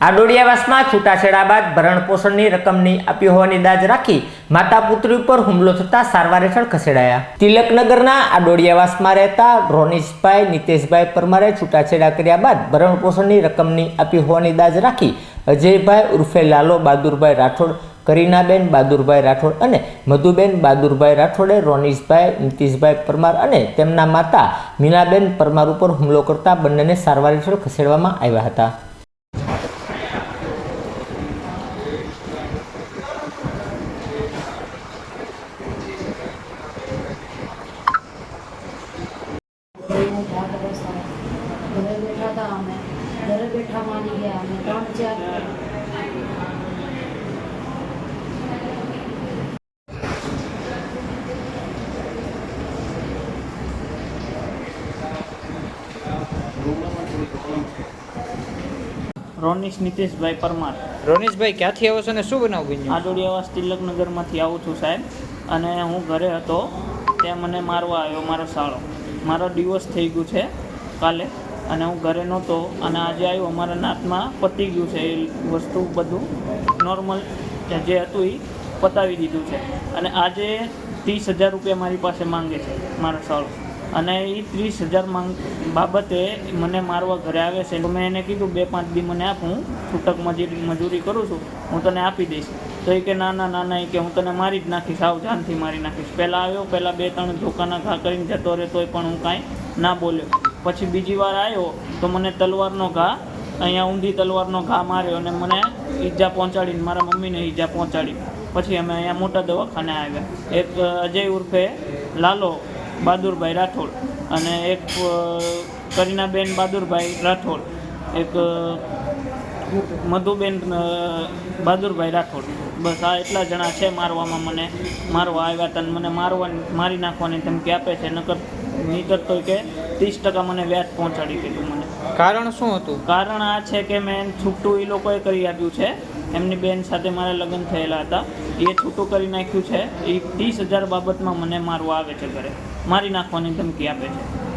આડોડિયાવાસમાં છૂટાછેડા બાદ ભરણ પોષણની રકમની આપી હોવાની દાજ રાખી માતા પુત્રી ઉપર હુમલો થતા સારવાર હેઠળ ખસેડાયા. તિલકનગરના આડોડિયાવાસમાં રહેતા રોનીશભાઈ, નિતેશભાઈ પરમારે છૂટાછેડા કર્યા બાદ ભરણ પોષણની રકમની આપી હોવાની દાજ રાખી અજયભાઈ ઉર્ફે લાલો, બહાદુરભાઈ રાઠોડ, કરીનાબેન, બહાદુરભાઈ રાઠોડ અને મધુબેન, બહાદુરભાઈ રાઠોડે રોનીશભાઈ, નીતિશભાઈ પરમાર અને તેમના માતા મીનાબેન પરમાર ઉપર હુમલો કરતા બંનેને સારવાર હેઠળ ખસેડવામાં આવ્યા હતા એને ઢાક બેસાડે. ઘરે બેઠા હતા અમે ઘરે બેઠા માની ગયા અમે ત્રણ ચાર. રોનિશ નીતિશભાઈ પરમાર. રોનિશભાઈ ક્યાંથી આવો છો ને શું બનાવ બન્યું? આડોડિયાવાસ તિલકનગરમાંથી આવું છું સાહેબ. અને હું ઘરે હતો ત્યાં મને મારવા આવ્યો મારો સાળો. મારો ડિવોર્સ થઈ ગયું છે કાલે. અને હું ઘરે નહોતો અને આજે આવ્યો. મારા નાતમાં પતી ગયું છે એ વસ્તુ બધું. નોર્મલ જે હતું એ પતાવી દીધું છે. અને આજે ત્રીસ હજાર રૂપિયા મારી પાસે માંગે છે મારો સાળો. અને એ ત્રીસ હજાર માંગ બાબતે મને મારવા ઘરે આવે છે. તો મેં એને કીધું, બે પાંચ દી મને આપ, હું છૂટક મજૂરી મજૂરી કરું છું. હું તને આપી દઈશ. તો એ કે, ના ના ના ના. એ કે, હું તને મારી જ નાખીશ. આવ, જાનથી મારી નાખીશ. પહેલાં આવ્યો, પહેલાં બે ત્રણ ધોકાના ઘા કરીને જતો રહેતો પણ હું કાંઈ ના બોલ્યો. પછી બીજી વાર આવ્યો તો મને તલવારનો ઘા, અહીંયા ઊંધી તલવારનો ઘા માર્યો અને મને ઈજા પહોંચાડીને મારા મમ્મીને ઈજા પહોંચાડી. પછી અમે અહીંયા મોટા દવાખાને આવ્યા. એક અજય ઉર્ફે લાલો બહાદુરભાઈ રાઠોડ અને એક કરીનાબેન બહાદુરભાઈ રાઠોડ. એક મધુબેન બહાદુરભાઈ રાઠોડ. બસ આ એટલા જણા છે મારવામાં મને, મારવા આવ્યા હતા મને મારવા, મારી નાખવાની ધમકી આપે છે. નકર નીકળ તો કે ત્રીસ ટકા મને વ્યાજ પહોંચાડી દીધું મને. કારણ શું હતું? કારણ આ છે કે મેં છૂટું એ લોકોએ કરી આપ્યું છે. એમની બેન સાથે મારા લગ્ન થયેલા હતા. એ છૂટું કરી નાખ્યું છે. એ ત્રીસ હજાર બાબતમાં મને મારવા આવે છે ઘરે. મારી નાખવાની ધમકી આપે છે.